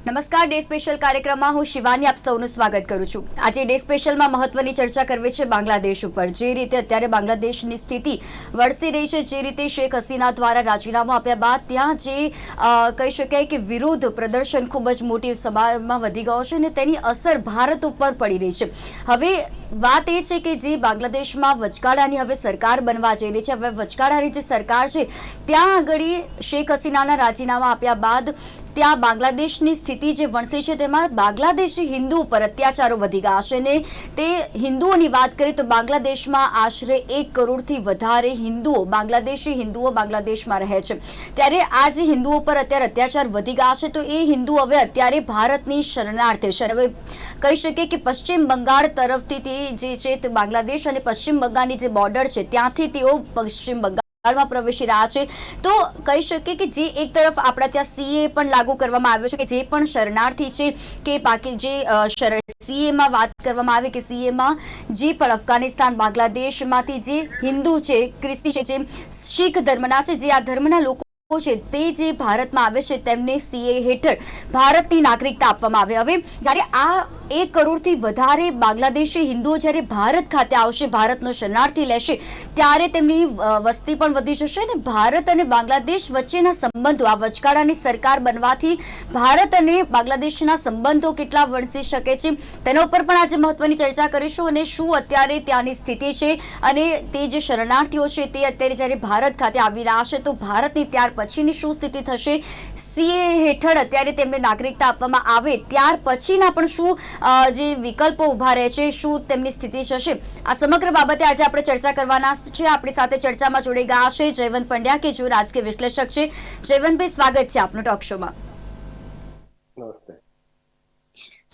નમસ્કાર, day special કાર્યક્રમમાં હું શિવાની આપ સૌનું સ્વાગત કરું છું. આજે ડે સ્પેશિયલમાં મહત્વની ચર્ચા કરવી છે બાંગ્લાદેશ ઉપર. જે રીતે અત્યારે બાંગ્લાદેશની સ્થિતિ વરસી રહી છે, જે રીતે શેખ હસીના દ્વારા રાજીનામું આપ્યા બાદ ત્યાં જે કહી શકાય કે વિરોધ પ્રદર્શન ખૂબ જ મોટી સમાજમાં વધી ગયો છે અને તેની અસર ભારત ઉપર પડી રહી છે. હવે વાત એ છે કે જે બાંગ્લાદેશમાં વચગાળાની હવે સરકાર બનવા જઈ રહી છે, હવે વચગાળાની જે સરકાર છે, ત્યાં આગળ શેખ હસીનાના રાજીનામા આપ્યા બાદ ત્યાં બાંગ્લાદેશની સ્થિતિ જે વણસી છે તેમાં બાંગ્લાદેશી હિન્દુ ઉપર અત્યાચારો વધી ગયા છે અને તે હિન્દુઓની વાત કરીએ તો બાંગ્લાદેશમાં આશરે એક કરોડથી વધારે હિન્દુઓ બાંગ્લાદેશી હિન્દુઓ બાંગ્લાદેશમાં રહે છે. ત્યારે આ જે હિન્દુઓ પર અત્યારે અત્યાચાર વધી ગયા છે તો એ હિન્દુ હવે અત્યારે ભારતની શરણાર્થે છે. હવે કહી શકીએ કે પશ્ચિમ બંગાળ તરફથી તે જે છે તે બાંગ્લાદેશ અને પશ્ચિમ બંગાળની જે બોર્ડર છે ત્યાંથી તેઓ પશ્ચિમ બંગાળ બંગાળમાં પ્રવેશી રહ્યા છે. તો કહી શકીએ કે જે એક તરફ આપણા ત્યાં સીએ પણ લાગુ કરવામાં આવ્યો છે કે જે પણ શરણાર્થી છે કે બાકી જે સીએમાં વાત કરવામાં આવે કે સીએમાં જે પણ અફઘાનિસ્તાન, બાંગ્લાદેશમાંથી જે હિન્દુ છે, ખ્રિસ્તી છે, જે શીખ ધર્મના છે, જે આ ધર્મના લોકો તે જે ભારતમાં આવે છે તેમને સીએ હેઠળ ભારતની નાગરિકતા આપવામાં આવે. હવે જ્યારે આ એક કરોડથી વધારે બાંગ્લાદેશી હિન્દુઓ જ્યારે ભારત ખાતે આવશે, ભારતનો શરણાર્થી લેશે, ત્યારે તેમની વસ્તી પણ વધી જશે અને ભારત અને બાંગ્લાદેશ વચ્ચેના સંબંધો, આ વચગાળાની સરકાર બનવાથી ભારત અને બાંગ્લાદેશના સંબંધો કેટલા વણસી શકે છે, તેના ઉપર પણ આજે મહત્વની ચર્ચા કરીશું અને શું અત્યારે ત્યાંની સ્થિતિ છે અને તે જે શરણાર્થીઓ છે તે અત્યારે જ્યારે ભારત ખાતે આવી રહ્યા છે, તો ભારતની ત્યાર પછીની શું સ્થિતિ થશે? સીએ હેઠળ અત્યારે તેમને નાગરિકતા આપવામાં આવે ત્યાર પછીના પણ શું જે વિકલ્પો ઊભા રહે છે શું તેમની સ્થિતિ થશે? આ સમગ્ર બાબતે આજે આપણે ચર્ચા કરવાના છે. આપણી સાથે ચર્ચામાં જોડાઈ ગયા છે જયવંત પંડ્યા કે જો રાજકીય વિશ્લેષક છે. જયવંતભાઈ સ્વાગત છે આપનું ટોક શોમાં. નમસ્તે.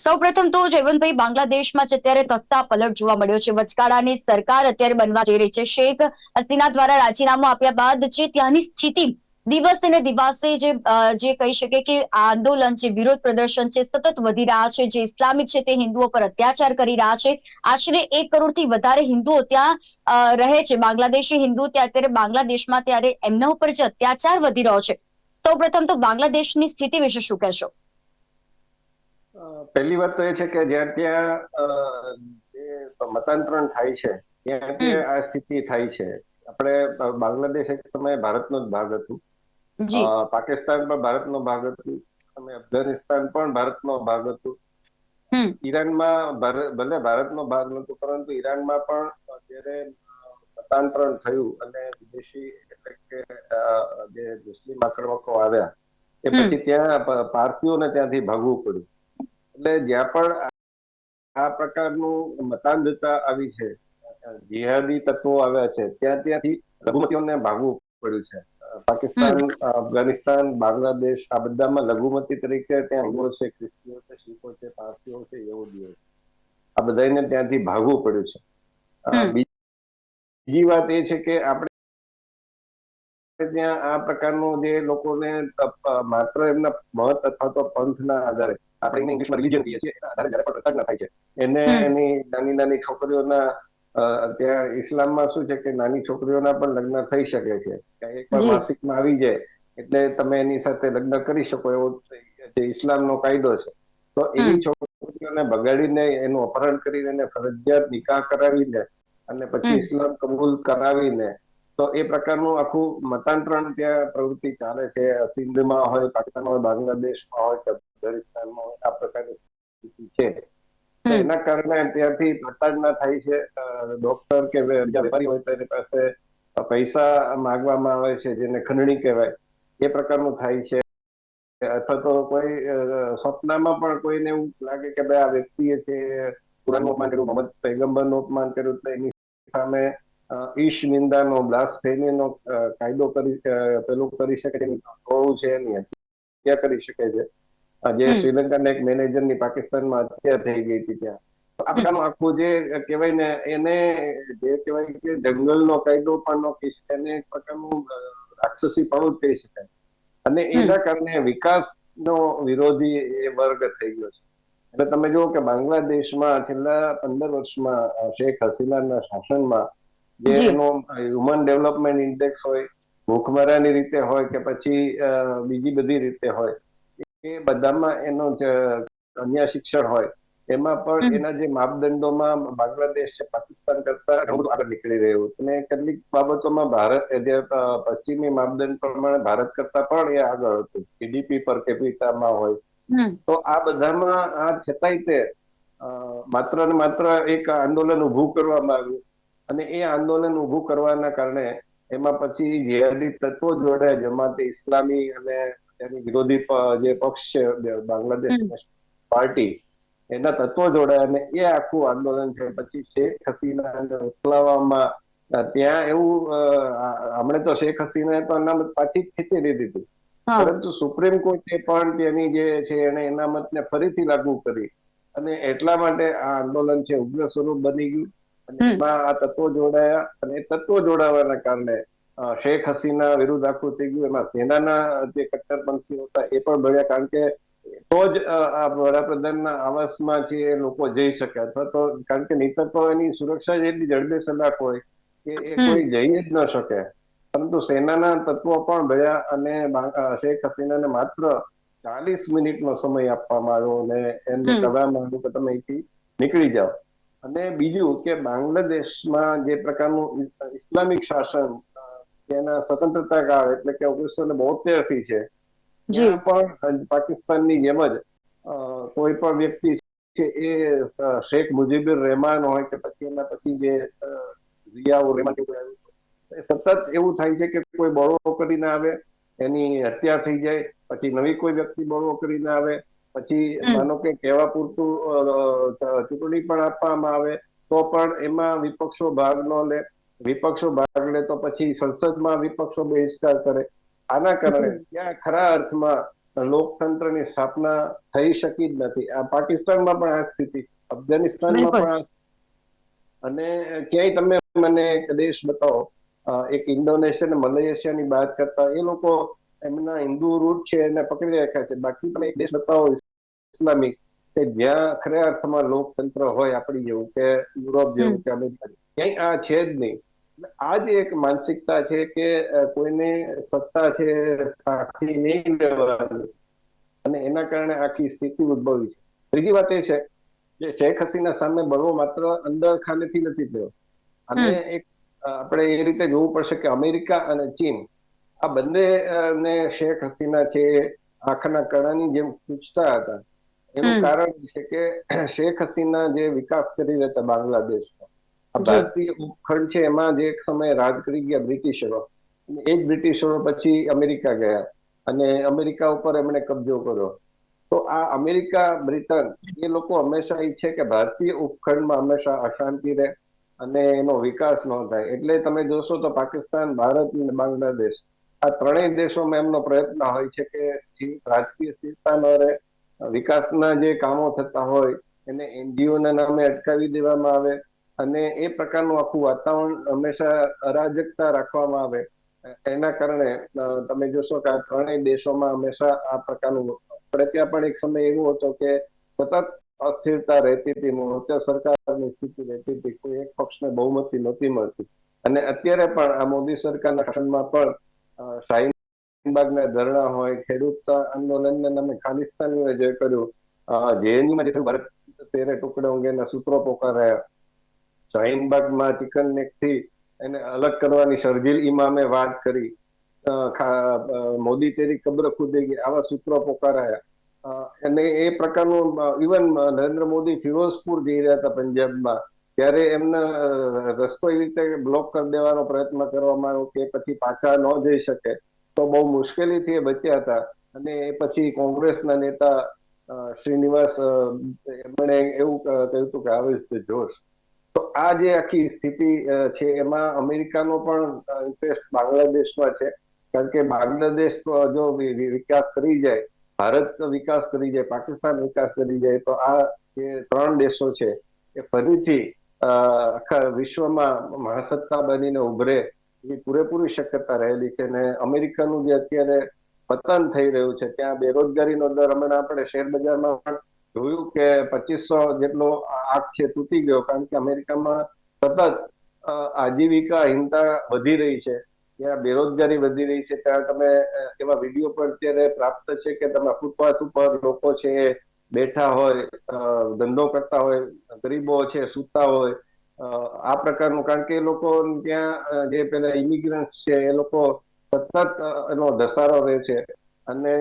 સૌપ્રથમ તો જયવંતભાઈ બાંગ્લાદેશમાં જ અત્યારે તખતા પલટ જોવા મળ્યો છે. વચગાળાની સરકાર અત્યારે બનવા જઈ રહી છે. શેખ હસીના દ્વારા રાજીનામું આપ્યા બાદ જે ત્યાંની સ્થિતિ દિવસે ને દિવસે જે જે કહી શકે કે આંદોલન છે વિરોધ પ્રદર્શન છે સતત વધી રહ્યા છે જે ઇસ્લામિક છે તે હિન્દુઓ પર અત્યાચાર કરી રહ્યા છે. આશરે એક કરોડથી વધારે હિન્દુઓ ત્યાં રહે છે. બાંગ્લાદેશી હિન્દુ ત્યાં અત્યારે બાંગ્લાદેશમાં ત્યારે એમના ઉપર જે અત્યાચાર વધી રહ્યો છે. સૌપ્રથમ તો બાંગ્લાદેશની સ્થિતિ વિશે શું કહેશો? પહેલી વાત તો એ છે કે જ્યાં ત્યાં મતાંતરણ થાય છે ત્યાં આ સ્થિતિ થાય છે. આપણે બાંગ્લાદેશ એક સમયે ભારતનો જ ભાગ હતું. પાકિસ્તાન પણ ભારતનો ભાગ હતું. અને અફઘાનિસ્તાન પણ ભારતનો ભાગ હતું. ઈરાનમાં ભલે ભારતનો ભાગ નતો પરંતુ ઈરાનમાં પણ જ્યારે મતાંતરણ થયું અને વિદેશી એટલે કે જે મુસ્લિમ આક્રમકો આવ્યા એ પછી ત્યાં પારસીઓને ત્યાંથી ભાગવું પડ્યું. એટલે જ્યાં પણ આ- પ્રકારનું મતાંધતા આવી છે જિહાદી તત્વો આવ્યા છે ત્યાં ત્યાંથી લઘુમતીઓને ભાગવું પડ્યું છે. પાકિસ્તાન અફઘાનિસ્તાન બાંગ્લાદેશ આ બધામાં લઘુમતી તરીકે ત્યાં હિન્દુઓ છે ખ્રિસ્તીઓ છે શીખો છે પારસીઓ છે યહૂદીઓ છે. આ બધાને ત્યાંથી ભાગવું પડ્યું છે. બીજી વાત એ છે કે આપણે ત્યાં આ પ્રકારનું જે લોકોને માત્ર એમના મત અથવા તો પંથના આધારે આપણે ઇંગ્લિશમાં રિલીજન કહીએ છીએ એના આધારે જયારે પણ થાય છે એને એની નાની નાની છોકરીઓના ત્યાં ઇસ્લામમાં શું છે કે નાની છોકરીઓના પણ લગ્ન થઈ શકે છે. એકવાર માસિકમાં આવી જાય એટલે તમે એની સાથે લગ્ન કરી શકો એવો જે ઇસ્લામનો કાયદો છે. તો એવી છોકરીઓને બગાડીને એનું અપહરણ કરીને એને ફરજિયાત નિકાહ કરાવીને અને પછી. ઇસ્લામ કબૂલ કરાવીને તો એ પ્રકારનું આખું મતાંતરણ ત્યાં પ્રવૃત્તિ ચાલે છે. સિંધમાં હોય પાકિસ્તાનમાં હોય બાંગ્લાદેશમાં હોય કે અફઘાનિસ્તાનમાં હોય આ પ્રકારની સ્થિતિ છે. તો એના કારણે ત્યાંથી પ્રતાડના થાય છે ડોક્ટર કે વેપારી હોય તો એની પાસે પૈસા માંગવામાં આવે છે જેને ખંડણી કહેવાય એ પ્રકારનું થાય છે. અથવા તો કોઈ સપનામાં પણ કોઈને એવું લાગે કે ભાઈ આ વ્યક્તિએ છે કુરાનનું અપમાન કર્યું મોહમ્મદ પૈગંબરનું અપમાન કર્યું તો એની સામે ઈશ નિંદાનો બ્લાસ્ફેમીનો કાયદો કરી પેલું કરી શકે છે છે એની હત્યા કરી શકે છે. જે. શ્રીલંકાના એક મેનેજરની પાકિસ્તાનમાં હત્યા થઈ ગઈ હતી ત્યાં. આખાનું આખું જે કહેવાય ને એને જે કહેવાય કે જંગલનો કાયદો પણ નો કહી શકાય એને એક પ્રકારનું રાક્ષસીપણું જ કહી શકાય. અને એના કારણે વિકાસનો વિરોધી એ વર્ગ થઈ ગયો છે. એટલે તમે જુઓ કે બાંગ્લાદેશમાં છેલ્લા પંદર વર્ષમાં શેખ હસીનાના શાસનમાં જે એનો હ્યુમન ડેવલપમેન્ટ ઇન્ડેક્સ હોય ભૂખમરાની રીતે હોય કે પછી બીજી બધી રીતે હોય એ બધામાં એનો અન્ય શિક્ષણ હોય. એમાં પણ એના જે માપદંડોમાં બાંગ્લાદેશ છે પાકિસ્તાન કરતા ઘણું આગળ નીકળી રહ્યું અને કેટલીક બાબતોમાં ભારત જે પશ્ચિમી માપદંડ પ્રમાણે ભારત કરતા પણ એ આગળ હતું. જીડીપી પર કેપિટામાં હોય. તો આ બધામાં આ છતાંય તે માત્ર ને માત્ર એક આંદોલન ઉભું કરવામાં આવ્યું. અને એ આંદોલન ઉભું કરવાના કારણે એમાં પછી જેહાદી તત્વો જોડે જમાતે ઇસ્લામી અને તેની વિરોધી જે પક્ષ છે બાંગ્લાદેશ પાર્ટી એના તત્વો જોડાયા અને એ આખું આંદોલન છે. પછી શેખ હસીનાને ઉકલાવવામાં ત્યાં એવું હમણે તો શેખ હસીનાએ તો અનામત પાછી ખેંચી હતી. પરંતુ સુપ્રીમ કોર્ટે પણ તેની જે છે એને અનામતને ફરીથી લાગુ કરી અને એટલા માટે આ આંદોલન છે ઉગ્ર સ્વરૂપ બની ગયું. અને એમાં આ તત્વો જોડાયા અને એ તત્વો જોડાવાના કારણે શેખ હસીના વિરુદ્ધ આખું થઈ ગયું. એમાં સેનાના જે કટ્ટરપંથીઓ હતા એ પણ ભળ્યા. કારણ કે તો જ આ વડાપ્રધાનના આવાસમાં છે એ લોકો જઈ શકે અથવા તો કારણ કે નહીતર તો એની સુરક્ષા જ એટલી જડબેસલાક હોય કે એ કોઈ જઈ જ ન શકે. પરંતુ સેનાના તત્વો પણ ભળ્યા અને શેખ હસીનાને માત્ર ચાલીસ મિનિટનો સમય આપવામાં આવ્યો અને એમને. કહેવામાં આવ્યું કે તમે અહીંથી નીકળી જાઓ. અને બીજું કે બાંગ્લાદેશમાં જે પ્રકારનું ઇસ્લામિક શાસન તેના સ્વતંત્રતા કાળ એટલે કે ઓગણીસો ને બોતેરથી છે પણ પાકિસ્તાનની જેમ જ કોઈ પણ વ્યક્તિ છે એ શેખ મુજીબુર રહેમાન હોય કે પછી એના પછી જે રિયાઉ રહેમાન સતત એવું થાય છે કે કોઈ બળવો કરીને આવે એની હત્યા થઈ જાય પછી નવી કોઈ વ્યક્તિ બળવો કરીને આવે પછી માનો કે કહેવા પૂરતું ચૂંટણી પણ આપવામાં આવે તો પણ એમાં વિપક્ષો ભાગ ન લે વિપક્ષો ભાગ લે તો પછી સંસદમાં વિપક્ષો બહિષ્કાર કરે. આના કારણે. ત્યાં ખરા અર્થમાં લોકતંત્રની સ્થાપના થઈ શકી જ નથી. આ પાકિસ્તાનમાં પણ આ સ્થિતિ. અફઘાનિસ્તાનમાં પણ અને ક્યાંય તમે મને એક દેશ બતાવો એક ઇન્ડોનેશિયા અને મલેશિયાની વાત કરતા એ લોકો એમના હિન્દુ રૂટ છે એને પકડી રાખ્યા છે. બાકી તમે એક દેશ બતાવો ઇસ્લામિક કે જ્યાં ખરા અર્થમાં લોકતંત્ર હોય આપણી જેવું કે યુરોપ જેવું કે અમેરિકા ક્યાંય આ છે જ નહીં. આ જ એક માનસિકતા છે કે કોઈને સત્તા છે સાથી નહીં લેવાની અને એના કારણે આખી સ્થિતિ ઉદભવી છે. ત્રીજી વાત એ છે કે શેખ હસીના સામે બળવો માત્ર અંદર ખાનેથી નથી થયો. અને એક આપણે એ રીતે જોવું પડશે કે અમેરિકા અને ચીન આ બંને ને શેખ હસીના છે આંખના કણાની જેમ પૂછતા હતા. એનું કારણ છે કે શેખ હસીના જે વિકાસ કરી રહ્યા હતા બાંગ્લાદેશમાં ભારતીય ઉપખંડ છે, એમાં જે એક સમયે રાજ કરી ગયા બ્રિટિશરો. એ બ્રિટિશરો પછી અમેરિકા ગયા અને અમેરિકા ઉપર એમણે કબજો કર્યો. તો આ અમેરિકા, બ્રિટન એ લોકો હંમેશા ઈચ્છે કે ભારતીય ઉપખંડમાં હંમેશા અશાંતિ રહે અને એનો વિકાસ ન થાય. એટલે તમે જોશો તો પાકિસ્તાન, ભારત અને બાંગ્લાદેશ આ ત્રણેય દેશોમાં એમનો પ્રયત્ન હોય છે કે રાજકીય સ્થિરતા ન રહે, વિકાસના જે કામો થતા હોય એને એનજીઓ ના નામે અટકાવી દેવામાં આવે અને એ પ્રકારનું આખું વાતાવરણ હંમેશા અરાજકતા રાખવામાં આવે. એના કારણે તમે જોશો કે આ ત્રણેય દેશોમાં હંમેશા આ પ્રકારનું આપણે ત્યાં પણ એક સમય એવો હતો કે સતત અસ્થિરતા રહેતી હતી મોરચા સરકારની સ્થિતિ રહેતી હતી, કોઈ એક પક્ષને બહુમતી નહોતી મળતી. અને અત્યારે પણ આ મોદી સરકારના શાસનમાં પણ શાહીનબાગના ધરણા હોય, ખેડૂત આંદોલનને અમે ખાલિસ્તાનીઓએ જે કર્યું જેએનયુમાં જે થયું, ભારત તેરે ટુકડે અંગેના સૂત્રો પોકારાયા શાહીનબાગમાં ચિકન નેકથી એને અલગ કરવાની શર્જીલ ઇમામે વાત કરી. મોદી તેરી કબ્ર ખુદેગી, આવા સૂત્રો પોકારાયા. અને એ પ્રકારનું ઇવન નરેન્દ્ર મોદી ફિરોઝપુર જઈ રહ્યા હતા પંજાબમાં. ત્યારે એમને રસ્તો એવી રીતે બ્લોક કરી દેવાનો પ્રયત્ન કરવામાં આવ્યો કે પછી પાછા ન જઈ શકે. તો બહુ મુશ્કેલીથી એ બચ્યા હતા. અને એ પછી કોંગ્રેસના નેતા શ્રીનિવાસ એમણે એવું કહ્યું હતું કે આવે જોશ. તો આ જે આખી સ્થિતિ છે એમાં અમેરિકાનો પણ ઇન્ટરેસ્ટ બાંગ્લાદેશમાં છે. કારણ કે બાંગ્લાદેશ જો વિકાસ કરી જાય, ભારત વિકાસ કરી જાય, પાકિસ્તાન વિકાસ કરી જાય, તો આ જે ત્રણ દેશો છે એ ફરીથી આખા વિશ્વમાં મહાસત્તા બનીને ઉભરે એવી પૂરેપૂરી શક્યતા રહેલી છે અને અમેરિકાનું જે અત્યારે પતન થઈ રહ્યું છે, ત્યાં બેરોજગારીનો દર હમણાં આપણે શેર બજારમાં પણ જોયું કે પચીસો જેટલો આંક છે તૂટી ગયો, કારણ કે અમેરિકામાં સતત આજીવિકા હિંતા વધી રહી છે. ત્યાં બેરોજગારી વધી રહી છે. ત્યાં તમે એવા વીડિયો પણ અત્યારે પ્રાપ્ત છે કે તમે ફૂટપાથ ઉપર લોકો છે બેઠા હોય ધંધો કરતા હોય, ગરીબો છે, સૂતા હોય આ પ્રકારનું, કારણ કે એ લોકો ત્યાં જે પેલા ઇમિગ્રન્ટ છે એ લોકો સતત એનો ધસારો રહે છે. અને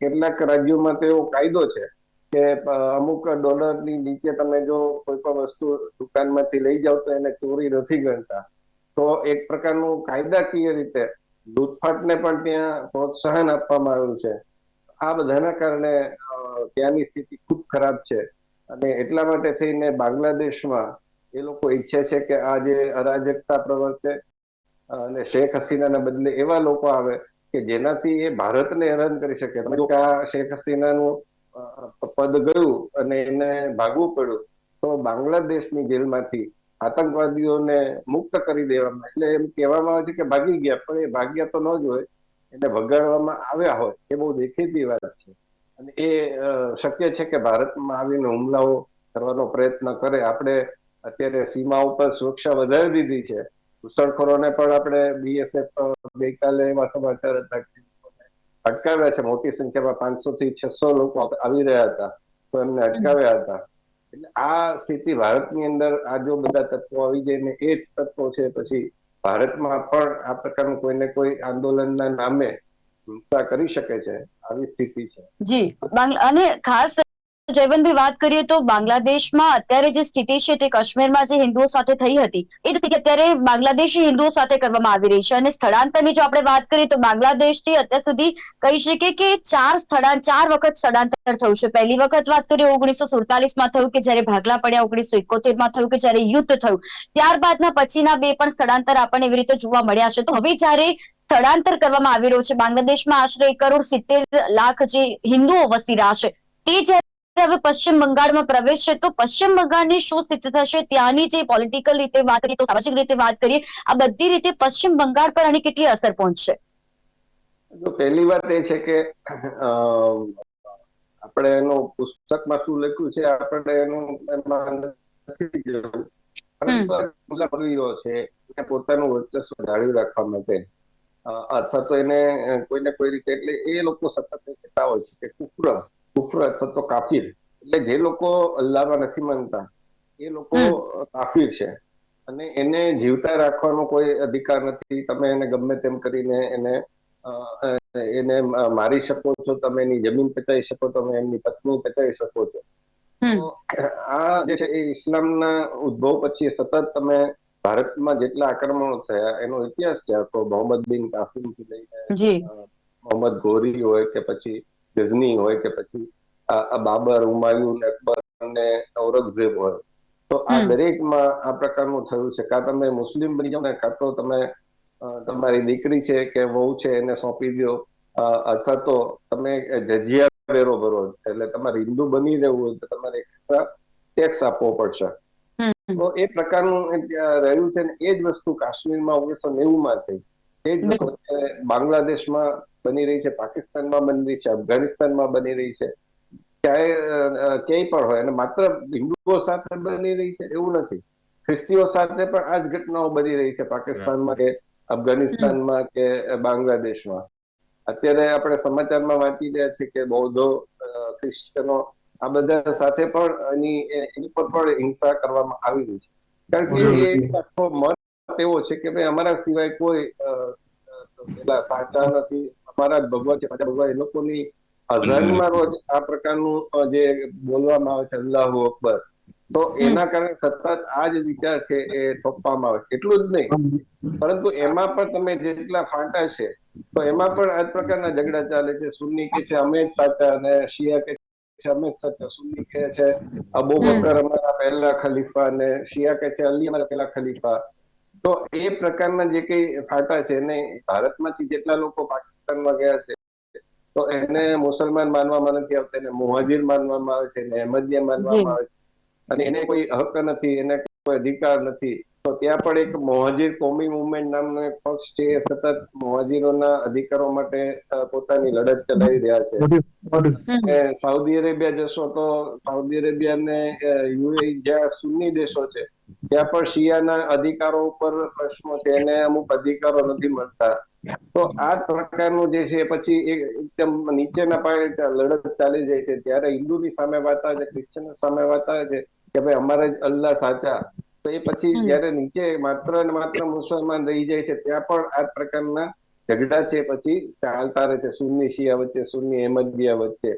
કેટલાક રાજ્યોમાં તો એવો કાયદો છે કે અમુક ડોલરની નીચે તમે જો કોઈ પણ વસ્તુ દુકાનમાંથી લઈ જાઓ તો એને ચોરી નથી ગણતા. તો એક પ્રકારનું કાયદાકીય રીતે લૂંટફાટને પણ ત્યાં પ્રોત્સાહન આપવામાં આવ્યું છે. આ બધાના કારણે ત્યાંની સ્થિતિ ખૂબ ખરાબ છે. અને એટલા માટે થઈને બાંગ્લાદેશમાં એ લોકો ઈચ્છે છે કે આ જે અરાજકતા પ્રવર્તે, અને શેખ હસીનાના બદલે એવા લોકો આવે કે જેનાથી એ ભારતને હેરાન કરી શકે. શેખ હસીનાનું પદ ગયું અને એને ભાગવું પડ્યું, તો બાંગ્લાદેશની જેલમાંથી આતંકવાદીઓને મુક્ત કરી દેવામાં, એટલે એમ કહેવામાં આવે છે કે ભાગી ગયા, પણ એ ભાગ્યા તો ન જ હોય, એને ભગાડવામાં આવ્યા હોય, એ બહુ દેખીતી વાત છે. અને એ શક્ય છે કે ભારતમાં આવીને હુમલાઓ કરવાનો પ્રયત્ન કરે. આપણે અત્યારે સીમા ઉપર સુરક્ષા વધારી દીધી છે. ઘુસણખોરોને પણ આપણે બીએસએફ ગઈકાલે એવા સમાચાર હતા અટકાવ્યા છે મોટી સંખ્યામાં પાંચસો થી છસો લોકો આવી રહ્યા હતા તો એમને અટકાવ્યા હતા એટલે આ સ્થિતિ ભારતની અંદર આ જો બધા તત્વો આવી જાય ને એ જ તત્વો છે પછી ભારતમાં પણ આ પ્રકારનું કોઈને કોઈ આંદોલનના નામે હિંસા કરી શકે છે આવી સ્થિતિ છે જી અને ખાસ જયવંતભાઈ, વાત કરીએ તો બાંગ્લાદેશમાં અત્યારે જે સ્થિતિ છે તે કાશ્મીરમાં જે હિન્દુઓ સાથે થઈ હતી, એ સ્થિતિ અત્યારે બાંગ્લાદેશી હિન્દુઓ સાથે કરવામાં આવી રહી છે. અને સ્થળાંતરની જો આપણે વાત કરીએ તો બાંગ્લાદેશથી અત્યાર સુધી કહી શકીએ કે ચાર સ્થળા, ચાર વખત સ્થળાંતર થયું છે. પહેલી વખત વાત કરીએ ઓગણીસો સુડતાલીસમાં થયું કે જ્યારે ભાગલા પડ્યા, ઓગણીસો એકોતેરમાં થયું કે જ્યારે યુદ્ધ થયું. ત્યારબાદના પછીના બે પણ સ્થળાંતર આપણને એવી રીતે જોવા મળ્યા છે. તો હવે જ્યારે સ્થળાંતર કરવામાં આવી રહ્યું છે, બાંગ્લાદેશમાં આશરે એક કરોડ સિત્તેર લાખ જે હિન્દુઓ વસી રહ્યા છે, તે જ્યારે હવે પશ્ચિમ બંગાળમાં પ્રવેશ છે તો પશ્ચિમ બંગાળની શું સ્થિતિ થશે? ત્યાંની જે પોલિટિકલ રીતે વાત કરીએ તો સામાજિક રીતે વાત કરીએ આ બધી રીતે પશ્ચિમ બંગાળ પર આની કેટલી અસર પહોંચશે? જો પહેલી વાત એ છે કે આપણે એનું પુસ્તકમાં શું લખ્યું છે આપણે એનું એમાં નથી છે પોતાનું વર્ચસ્વ જાળવી રાખવા માટે અથવા તો એને કોઈને કોઈ રીતે એટલે એ લોકો સતત કહેતા હોય છે કે કુફર કુફર અથવા તો કાફીર. એટલે જે લોકો અલ્લાહમાં નથી માનતા એ લોકો કાફીર છે. અને એને જીવતા રાખવાનો કોઈ અધિકાર નથી. તમે એને ગમે તેમ કરીને એને એને મારી શકો છો તમે એની જમીન પચાવી શકો તમે એમની પત્ની પચાવી શકો છો. તો આ જે છે એ ઇસ્લામના ઉદ્ભવ પછી સતત તમે ભારતમાં જેટલા આક્રમણો થયા એનો ઇતિહાસ છે. આખો મોહમ્મદ બિન કાસિમથી લઈને મોહમ્મદ ગોરી હોય કે પછી ગઝની હોય કે પછી બાબર હુમાયુન અકબર અને ઔરંગઝેબ હોય. તો આ દરેકમાં આ પ્રકારનું થયું છે. કાં તમે મુસ્લિમ બની જાઓ ને કાં તો તમે તમારી દીકરી છે કે વહુ છે એને સોંપી દો અથવા તો તમે જજિયા વેરો ભરો. એટલે તમારે હિન્દુ બની રહેવું હોય તો તમારે એક્સ્ટ્રા ટેક્સ આપવો પડશે. તો એ પ્રકારનું રહ્યું છે ને એ જ વસ્તુ કાશ્મીરમાં ઓગણીસો નેવું માં થઈ. એ જ વસ્તુ બાંગ્લાદેશમાં બની રહી છે પાકિસ્તાનમાં બની રહી છે અફઘાનિસ્તાનમાં બની રહી છે. ક્યાંય ક્યાંય પણ હોય અને માત્ર હિન્દુઓ સાથે બની રહી છે એવું નથી. ખ્રિસ્તીઓ સાથે પણ આ જ ઘટનાઓ બની રહી છે પાકિસ્તાનમાં કે અફઘાનિસ્તાનમાં કે બાંગ્લાદેશમાં. અત્યારે આપણે સમાચારમાં વાંચી રહ્યા છીએ કે બૌદ્ધો ક્રિશ્ચનો આ બધા સાથે પણ એની એની પર પણ હિંસા કરવામાં આવી રહી છે. કારણ કે એ આખો મત એવો છે કે ભાઈ અમારા સિવાય કોઈ સાચા નથી. અમારા જ ભગવાન છે, સાચા ભગવાન એ લોકોની અઝાનમાં રોજ આ પ્રકારનું જે બોલવામાં આવે છે, અલ્લાહુ અકબર, તો એના કારણે સતત આ જ વિચાર છે એ થોપવામાં આવે એટલું જ નહીં. પરંતુ એમાં પણ તમે જેટલા ફાંટા છે, તો એમાં પણ આ પ્રકારના ઝઘડા ચાલે છે. સુન્ની કે છે, અમે જ સાચા અને શિયા કે છે, અમે જ સાચા. સુન્ની કે છે, અબુ બકર અમારા પહેલા ખલીફા અને શિયા કે છે, અલી અમારા પહેલા ખલીફા. તો એ પ્રકારના જે કઈ ફાટા છે એને ભારતમાંથી જેટલા લોકો પાકિસ્તાનમાં ગયા છે તો એને મુસલમાન માનવામાં નથી આવતા એને મુહાજીર માનવામાં આવે છે એને અહેમદિયા માનવામાં આવે છે. અને એને કોઈ હક નથી એને કોઈ અધિકાર નથી. તો ત્યાં પણ એક મોહાજીર કોમી મુવમેન્ટ નામનો એક પક્ષ છે એ સતત મોહાજીરોના અધિકારો માટે પોતાની લડત ચલાવી રહ્યા છે. અને સાઉદી અરેબિયા જશો તો સાઉદી અરેબિયા ને યુએ જ્યાં સુન્ની દેશો છે ત્યાં પણ શિયાના અધિકારો ઉપર પ્રશ્નો છે એને અમુક અધિકારો નથી મળતા. તો આ પ્રકારનું જે છે પછી એકદમ નીચેના પાયે લડત ચાલી જાય છે. ત્યારે હિન્દુની સામે વાત આવે છે ક્રિશ્ચન સામે વાત આવે છે કે ભાઈ અમારા જ અલ્લાહ સાચા. તો એ પછી. જયારે નીચે માત્ર ને માત્ર મુસલમાન રહી જાય છે ત્યાં પણ આ પ્રકારના ઝઘડા છે પછી ચાલતા રહે છે. સુન્ની શિયા વચ્ચે સુન્ની અહેમદિયા વચ્ચે.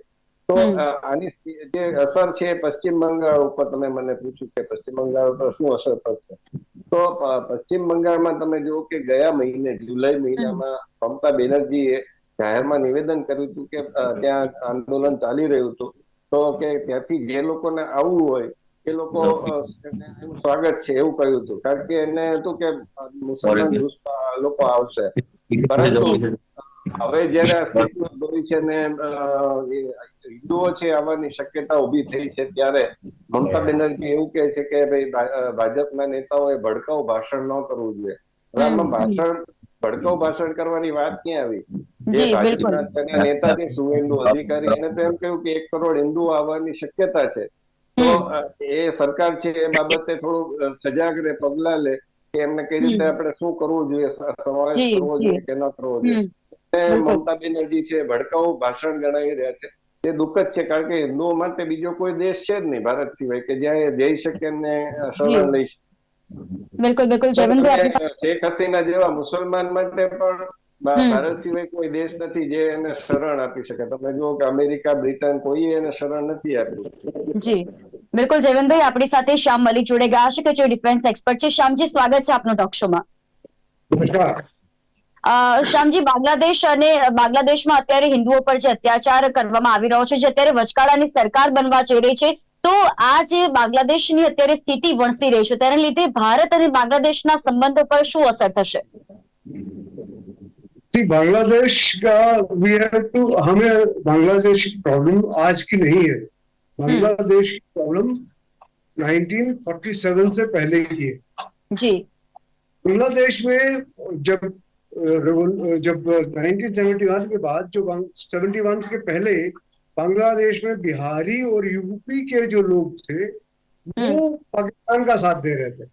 તો આની જે અસર છે પશ્ચિમ બંગાળ ઉપર તમે મને પૂછ્યું કે પશ્ચિમ બંગાળ ઉપર શું અસર થશે તો પશ્ચિમ બંગાળમાં તમે જુઓ કે ગયા મહિને જુલાઈ મહિનામાં મમતા બેનર્જીએ જાહેરમાં નિવેદન કર્યું હતું કે ત્યાં આંદોલન ચાલી રહ્યું હતું. તો કે ત્યાંથી જે લોકોને આવવું હોય એ લોકો સ્વાગત છે એવું કહ્યું હતું. કારણ કે એને હતું કે મુસલમાન લોકો આવશે. પરંતુ હવે જયારે અસ્તિત્વ છે ને હિન્દુઓ છે આવવાની શક્યતા ઊભી થઈ છે ત્યારે મમતા બેનર્જી એવું કહે છે કે ભાઈ ભાજપના નેતાઓએ ભડકાઉ ભાષણ ન કરવું જોઈએ. આમાં ભાષણ ભડકાઉ ભાષણ કરવાની વાત ક્યાં આવી? નેતા છે સુવેન્દુ અધિકારી એને તો એમ કહ્યું કે એક કરોડ હિન્દુઓ આવવાની શક્યતા છે. તો એ સરકાર છે એ બાબતે થોડું સજાગ રે પગલા લે કે એમને કઈ રીતે આપણે શું કરવું જોઈએ સમાવેશ કરવો જોઈએ કે ન કરવો જોઈએ. મમતા બેનર્જી છે ભડકાઉ ભાષણ ગણાવી રહ્યા છે. એ દુઃખ જ છે કારણ કે હિન્દુઓ માટે બીજો કોઈ દેશ છે જ નહીં ભારત સિવાય કે જ્યાં એ જઈ શકે ને શરણ લઈ શકે. બિલકુલ બિલકુલ. જયવંતભાઈ શેખ હસીના જેવા મુસલમાન માટે પણ ભારત સિવાય કોઈ દેશ નથી જે એને શરણ આપી શકે. તમે જુઓ કે અમેરિકા બ્રિટન કોઈ એને શરણ નથી આપ્યું. જી. બિલકુલ જયવંતભાઈ આપણી સાથે શ્યામ મલિક જોડે ગયા છે કે જે ડિફેન્સ એક્સપર્ટ છે? શ્યામજી સ્વાગત છે આપનો ટોક શોમાં. નમસ્કાર. શ્યામજી બાંગ્લાદેશ અને બાંગ્લાદેશમાં અત્યારે હિન્દુઓ પર જે અત્યાચાર કરવામાં આવી રહ્યો છે જે અત્યારે વચગાળાની સરકાર બનવા જઈ રહી છે તો આ જે બાંગ્લાદેશની અત્યારે સ્થિતિ વણસી રહી છે તેના લીધે ભારત અને બાંગ્લાદેશના સંબંધો પર શું અસર થશે कि बांग्लादेश का वी हैव टू हमें बांग्लादेश की प्रॉब्लम आज की नहीं है बांग्लादेश की प्रॉब्लम 1947 से पहले की है જી बांग्लादेश में जब अ, रेवोल- जब 1971 के बाद जो 71 के पहले बांग्लादेश में बिहारी और यूपी के जो लोग थे वो पाकिस्तान का साथ दे रहे थे।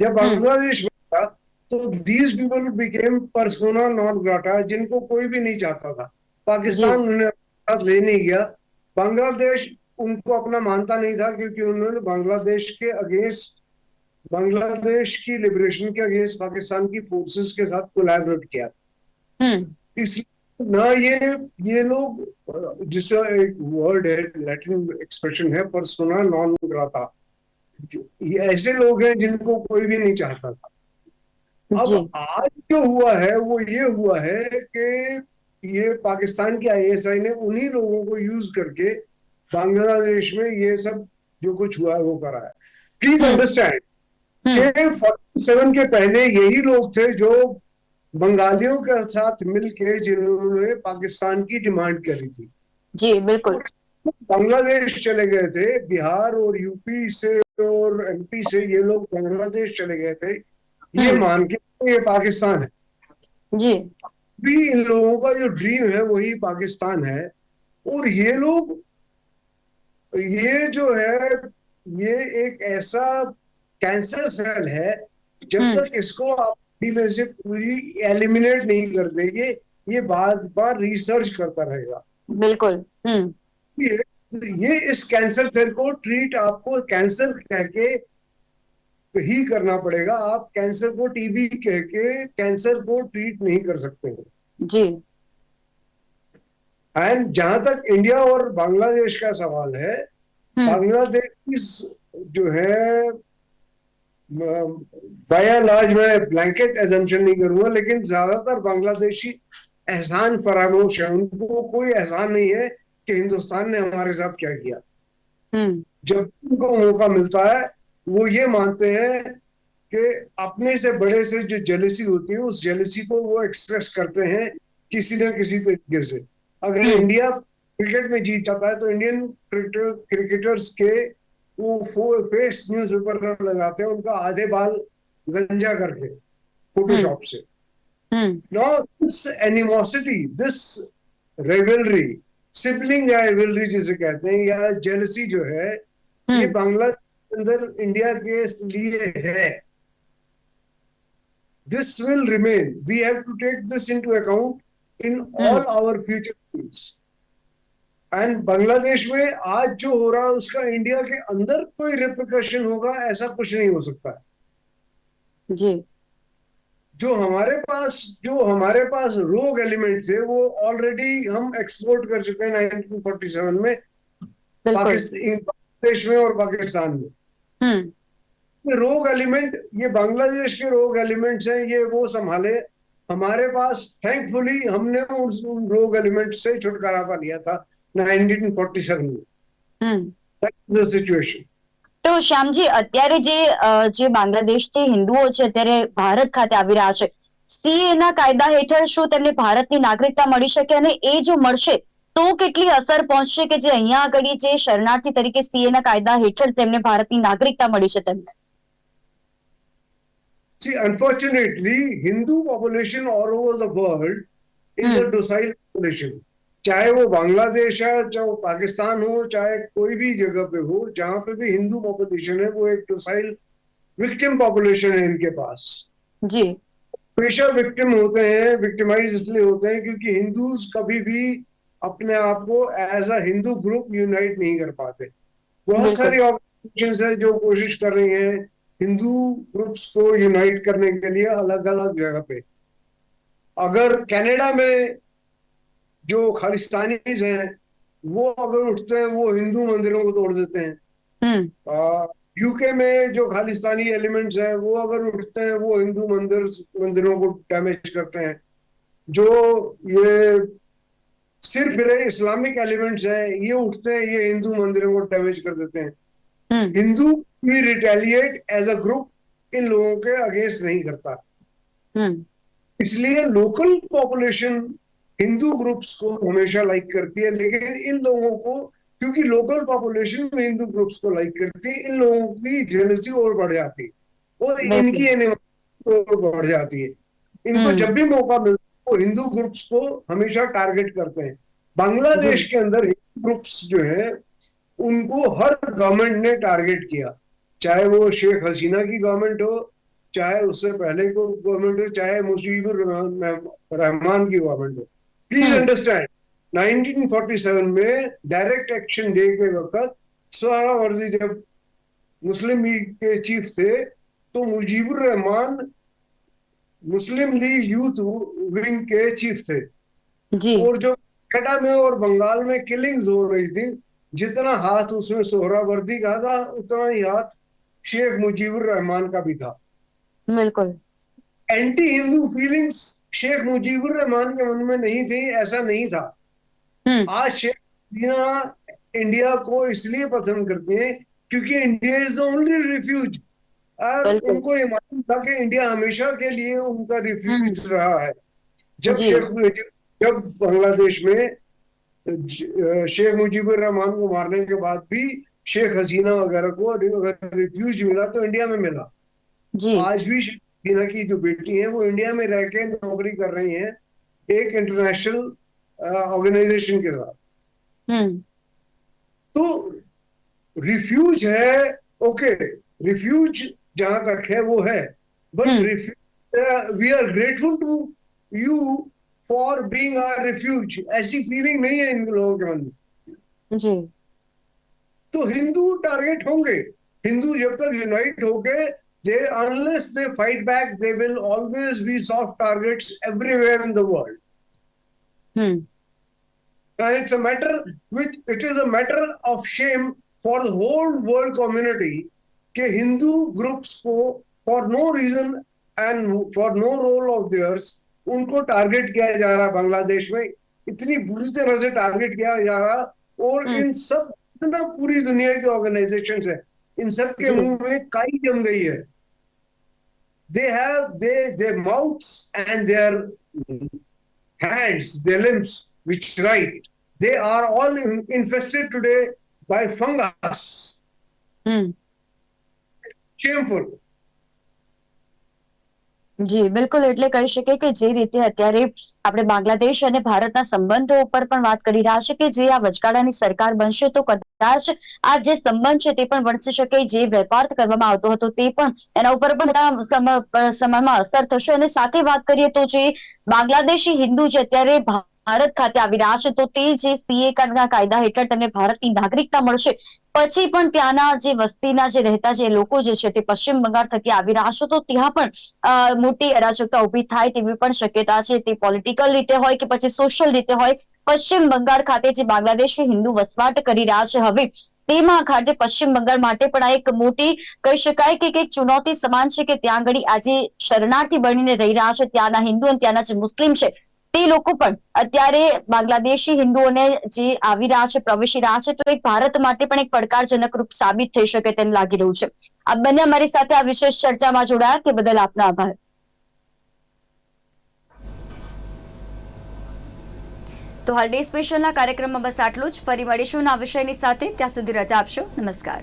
जब बांग्लादेश बना तो these people became persona non grata जिनको कोई भी नहीं चाहता था। पाकिस्तान उन्हें साथ ले नहीं गया। बांग्लादेश उनको अपना मानता नहीं था क्योंकि उन्होंने बांग्लादेश के अगेंस्ट बांग्लादेश की लिबरेशन के अगेंस्ट पाकिस्तान की फोर्सेस के साथ कोलैबोरेट किया। હમ इसलिए ना ये ये लोग जिसका एक वर्ड है लैटिन एक्सप्रेशन है परसोना नॉन ग्राटा ये ऐसे लोग हैं जिनको कोई भी नहीं चाहता था। अब आज जो हुआ है वो ये हुआ है कि ये पाकिस्तान की आईएसआई ने उन्हीं लोगों को यूज़ करके बांग्लादेश में ये सब जो कुछ हुआ है वो करा है। Please hmm. Understand hmm. Seven के पहले यही लोग थे जो बंगालियों के साथ मिलके जिन्होंने पाकिस्तान की डिमांड करी थी। जी बिल्कुल। तो बांग्लादेश चले गए थे बिहार और यूपी से और एमपी से ये लोग बांग्लादेश चले गए थे। ये हम्म। मान के ये पाकिस्तान है। जी। भी इन लोगों का जो ड्रीम है वही पाकिस्तान है। और ये लोग ये जो है ये एक ऐसा कैंसर सेल है जब हम्म। तक इसको आप में से पूरी एलिमिनेट नहीं कर देंगे ये बार बार रिसर्च करता रहेगा। बिल्कुल ये, ये इस कैंसर सेल को ट्रीट आपको कैंसर कह के ही करना पड़ेगा। आप कैंसर को टीबी कह के कैंसर को ट्रीट नहीं कर सकते। हैं जी। एंड जहाँ तक इंडिया और बांग्लादेश का सवाल है हम्म। बांग्लादेश जो है बाया लाज मैं ब्लैंकेट एजम्पशन नहीं करूँगा लेकिन ज़्यादातर बांग्लादेशी एहसान फरामोश है उनको कोई एहसान नहीं है कि हिंदुस्तान ने हमारे साथ क्या किया। હમ जब उनको मौका मिलता है वो ये मानते हैं कि अपने से बड़े से जो जेलसी होती है उस जेलसी को वो एक्सप्रेस करते हैं किसी न किसी तरीके से। अगर हम्म। इंडिया क्रिकेट में जीत जाता है तो इंडियन क्रिकेटर्स के वो फेस न्यूज पेपर लगाते हैं उनका आधे बाल गंजा करके फोटोशॉप से હમ Now, this animosity, this rivalry, sibling rivalry जिसे कहते हैं या jealousy जो है ये हम्म बांग्लादेश अंदर इंडिया के लिए है this will remain we have to take this into account in all our future deals And Bangladesh में आज जो हो रहा है उसका इंडिया के अंदर कोई रिप्रिकॉशन होगा ऐसा कुछ नहीं हो सकता। है जी। जो हमारे पास जो हमारे पास रोग एलिमेंट है वो ऑलरेडी हम एक्सपोर्ट कर चुके हैं 1947 में बांग्लादेश में और पाकिस्तान में। हम्म। रोग एलिमेंट ये बांग्लादेश के रोग एलिमेंट्स हैं ये वो संभाले। हमारे पास थैंकफुली हमने उन, उन रोग एलिमेंट से छुटकारा पा लिया था 1947 में હમ द सिचुएशन તો શ્યામજી અત્યારે જે અ, જે બાંગ્લાદેશથી હિન્દુઓ છે અત્યારે ભારત ખાતે આવી રહ્યા છે સીએ ના કાયદા હેઠળ શું તેમને ભારતની નાગરિકતા મળી શકે અને એ જો મળશે તો કેટલી અસર પહોંચશે કે જે અહીંયા આગળ જે શરણાર્થી તરીકે સીએ ના કાયદા હેઠળ તેમને ભારતની નાગરિકતા મળી છે તેમને See, unfortunately, Hindu population all over the world is hmm. a docile population. चाहे वो बांग्लादेश है चाहे वो पाकिस्तान हो चाहे कोई भी जगह पे हो जहाँ पे भी हिंदू पॉपुलेशन है वो एक डोसाइल विक्टिम पॉपुलेशन है इनके पास જી हमेशा विक्टिम होते हैं विक्टिमाइज इसलिए होते हैं क्योंकि हिंदूज कभी भी अपने आप को as a Hindu group unite नहीं कर पाते बहुत। सारी ऑर्गेनाइजेशन है जो कोशिश कर रही हैं हिंदू ग्रुप्स को यूनाइट करने के लिए अलग अलग जगह पे। अगर कनाडा में जो खालिस्तानी हैं वो अगर उठते हैं वो हिंदू मंदिरों को तोड़ देते हैं। हम्म। यूके में जो खालिस्तानी एलिमेंट्स हैं वो अगर उठते हैं वो हिंदू मंदिर मंदिरों को डैमेज करते हैं। जो ये सिर्फ़ इस्लामिक एलिमेंट्स हैं ये उठते हैं ये हिंदू मंदिरों को डैमेज कर देते हैं। हिंदू भी रिटेलिएट एज अ ग्रुप इन लोगों के अगेंस्ट नहीं करता। इसलिए लोकल पॉपुलेशन हिंदू ग्रुप्स को हमेशा लाइक करती है लेकिन इन लोगों को क्योंकि लोकल पॉपुलेशन में हिंदू ग्रुप्स को लाइक करती है इन लोगों की जेलसी और बढ़ जाती है। और इनकी और बढ़ जाती है। इनको हम्म। जब भी मौका मिलता है वो हिंदू ग्रुप्स को हमेशा टारगेट करते हैं। बांग्लादेश के अंदर हिंदू ग्रुप्स जो है उनको हर गवर्नमेंट ने टारगेट किया। चाहे वो शेख हसीना की गवर्नमेंट हो चाहे उससे पहले को गवर्नमेंट हो चाहे मुजीबुर रहमान की गवर्नमेंट हो। प्लीज़। अंडरस्टैंड 1947 में डायरेक्ट एक्शन डे के वक्त सोहरावर्दी जब मुस्लिम लीग के चीफ थे तो मुजीबुर रहमान मुस्लिम लीग यूथ विंग के चीफ थे। જી और जो कनाडा में और बंगाल में किलिंग्स हो रही थी जितना हाथ उसमें सोहरावर्दी का था उतना ही हाथ शेख मुजीबुर रहमान का भी था। बिल्कुल। एंटी हिंदू फीलिंग्स शेख मुजीबुर रहमान के मन में नहीं थी ऐसा नहीं था। हम्म। आज शेख हसीना इंडिया को इसलिए पसंद करते हैं क्योंकि India is the only refuge और उनको ये मालूम था कि इंडिया हमेशा के लिए उनका रिफ्यूज हम्म। रहा है। जब शेख जब बांग्लादेश में शेख मुजीबुर रहमान को मारने के बाद भी शेख हसीना वगैरह को रिफ्यूज मिला तो इंडिया में मिला। जी। आज भी शेख हसीना की जो बेटी है वो इंडिया में रह के नौकरी कर रही है एक इंटरनेशनल ऑर्गेनाइजेशन के साथ। हम्म। तो रिफ्यूज है ओके रिफ्यूज जहाँ तक है वो है but refuge we are grateful to you for being our refuge ऐसी फीलिंग नहीं है इन लोगों के मन में जी तो हिंदू टारगेट होंगे हिंदू जब तक यूनाइट होके they unless they fight back they will always be soft targets everywhere in the world and it's a matter which it is a matter of shame for the whole world community कि Hindu groups को for no reason and for no role of theirs उनको target किया जा रहा बांग्लादेश में इतनी बुरी तरह से टारगेट किया जा रहा और हम्म। इन सब ना पूरी दुनिया की ऑर्गेनाइजेशन है। इन सब के मुँह में काई जम गई है। They have they they mouths and their hands, their limbs, which write, they are all in- infested today by fungus. જી, બિલકુલ. એટલે કહી શકીએ કે જે રીતે અત્યારે આપણે બાંગ્લાદેશ અને ભારતના સંબંધો ઉપર પણ વાત કરી રહ્યા છે કે જે આ વચગાળાની સરકાર બનશે તો કદાચ આ જે સંબંધ છે તે પણ વણસી શકે, જે વેપાર કરવામાં આવતો હતો તે પણ એના ઉપર પણ સમયમાં અસર થશે. અને સાથે વાત કરીએ તો જે બાંગ્લાદેશી હિન્દુ છે, અત્યારે ભારત ખાતે આવી રહ્યા છે. તો તે જે સીએ કાયદા હેઠળ તેમને ભારતની નાગરિકતા મળશે. પછી પણ ત્યાંના જે વસ્તીના જે રહેતા જે લોકો જે છે તે પશ્ચિમ બંગાળ થકી આવી રહ્યા છે. તો ત્યાં પણ મોટી અરાજકતા ઊભી થાય તેવી પણ શક્યતા છે. તે પોલિટિકલ રીતે હોય કે પછી સોશિયલ રીતે હોય. પશ્ચિમ બંગાળ ખાતે જે બાંગ્લાદેશી હિન્દુ વસવાટ કરી રહ્યા છે હવે, તેમાં ખાતે પશ્ચિમ બંગાળ માટે પણ આ એક મોટી, કહી શકાય કે એક ચુનૌતી સમાન છે કે ત્યાં આગળ આજે શરણાર્થી બનીને રહી રહ્યા છે. ત્યાંના હિન્દુ અને ત્યાંના જે મુસ્લિમ છે તે લોકો પણ અત્યારે બાંગ્લાદેશી હિન્દુઓને જે આવી રહ્યા છે, પ્રવેશી રહ્યા છે, તો એક ભારત માટે પણ એક પડકારજનક રૂપ સાબિત થઈ શકે તેમ લાગી રહ્યું છે. આ બંને અમારી સાથે આ વિશેષ ચર્ચામાં જોડાયા, તે બદલ આપનો આભાર. તો હાલ ડે સ્પેશિયલના કાર્યક્રમમાં બસ આટલું જ. ફરી મળીશું આ વિષયની સાથે. ત્યાં સુધી રજા આપશો. નમસ્કાર.